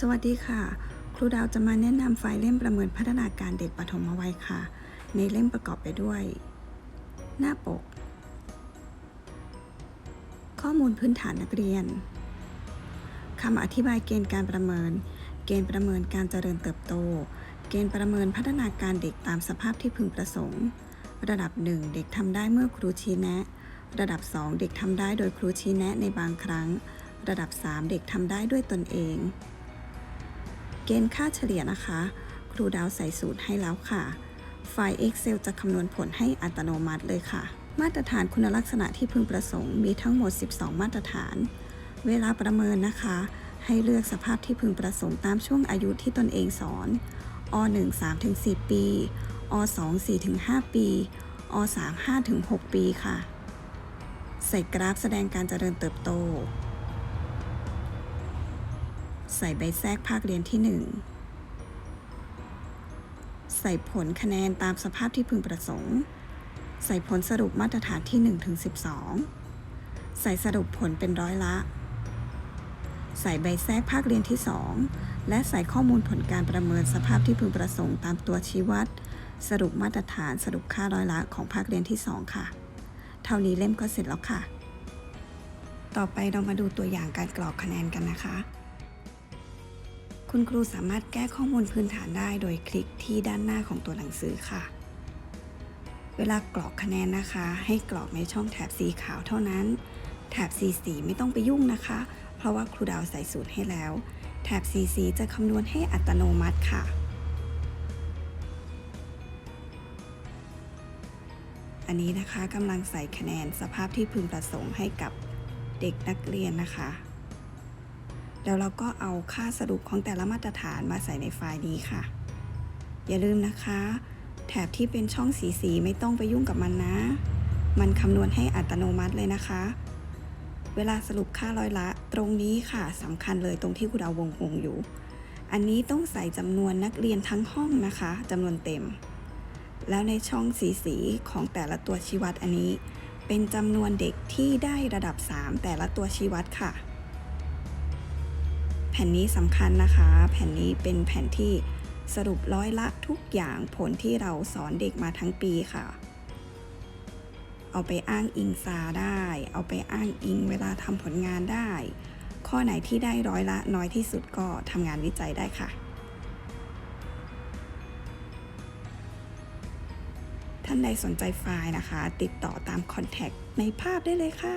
สวัสดีค่ะ ครูดาวจะมาแนะนำไฟล์เล่มประเมินพัฒนาการเด็กปฐมวัยค่ะ ในเล่มประกอบไปด้วย หน้าปก ข้อมูลพื้นฐานนักเรียนคำอธิบายเกณฑ์การประเมิน เกณฑ์ประเมินการเจริญเติบโต เกณฑ์ประเมินพัฒนาการเด็กตามสภาพที่พึงประสงค์ ระดับ 1 เด็กทำได้เมื่อครูชี้แนะ ระดับ 2 เด็กทำได้โดยครูชี้แนะในบางครั้ง ระดับ 3 เด็กทำได้ด้วยตนเอง เกณฑ์ค่าเฉลี่ยนะคะ ครูดาวใส่สูตรให้แล้วค่ะ ไฟล์ Excel จะคำนวณผลให้อัตโนมัติเลยค่ะ มาตรฐานคุณลักษณะที่พึงประสงค์มีทั้งหมด 12 มาตรฐาน เวลาประเมินนะคะ ให้เลือกสภาพที่พึงประสงค์ตามช่วงอายุที่ตนเองสอนอ1 3ถึง4ปี อ2 4ถึง5ปี อ3 5ถึง6ปีค่ะ ใส่กราฟแสดงการเจริญเติบโต ใส่ใบแทรกภาคเรียนที่ 1 ใส่ผลคะแนนตามสภาพที่พึงประสงค์ ใส่ผลสรุปมาตรฐานที่1ถึง12 ใส่สรุปผลเป็นร้อยละ ใส่ใบแทรกภาคเรียนที่ 2 และใส่ข้อมูลผลการประเมินสภาพที่พึงประสงค์ตามตัวชี้วัด สรุปมาตรฐานสรุปค่าร้อยละของภาคเรียนที่ 2 ค่ะ เท่านี้เล่มก็เสร็จแล้วค่ะ ต่อไปเรามาดูตัวอย่างการกรอกคะแนนกันนะคะ คุณครูสามารถแก้ข้อมูลพื้นฐานได้โดยคลิกที่ด้านหน้าของตัวหนังสือค่ะ เวลากรอกคะแนนนะคะ ให้กรอกในช่องแถบสีขาวเท่านั้น แถบสีสีไม่ต้องไปยุ่งนะคะ เพราะว่าครูดาวใส่สูตรให้แล้ว แถบสีสีจะคำนวณให้อัตโนมัติค่ะ อันนี้นะคะกำลังใส่คะแนนสภาพที่พึงประสงค์ให้กับเด็กนักเรียนนะคะ แล้วเราก็เอาค่าสรุปของแต่ละมาตรฐานมาใส่ในไฟล์นี้ค่ะ อย่าลืมนะคะ แถบที่เป็นช่องสีสีไม่ต้องไปยุ่งกับมันนะ มันคำนวณให้อัตโนมัติเลยนะคะ เวลาสรุปค่าร้อยละ ตรงนี้ค่ะสำคัญเลยตรงที่ครูดาวงวงอยู่ อันนี้ต้องใส่จำนวนนักเรียนทั้งห้องนะคะจำนวนเต็ม แล้วในช่องสีสีของแต่ละตัวชี้วัดอันนี้ เป็นจำนวนเด็กที่ได้ระดับ 3 แต่ละตัวชี้วัดค่ะ ผ่นนี้สำคัญนะคะ แผ่นนี้เป็นแผ่นที่สรุปร้อยละทุกอย่างผลที่เราสอนเด็กมาทั้งปีค่ะ เอาไปอ้างอิงซาได้ เอาไปอ้างอิงเวลาทำผลงานได้ ข้อไหนที่ได้ร้อยละน้อยที่สุดก็ทำงานวิจัยได้ค่ะ ท่านใดสนใจไฟล์นะคะ ติดต่อตามคอนแทคในภาพได้เลยค่ะ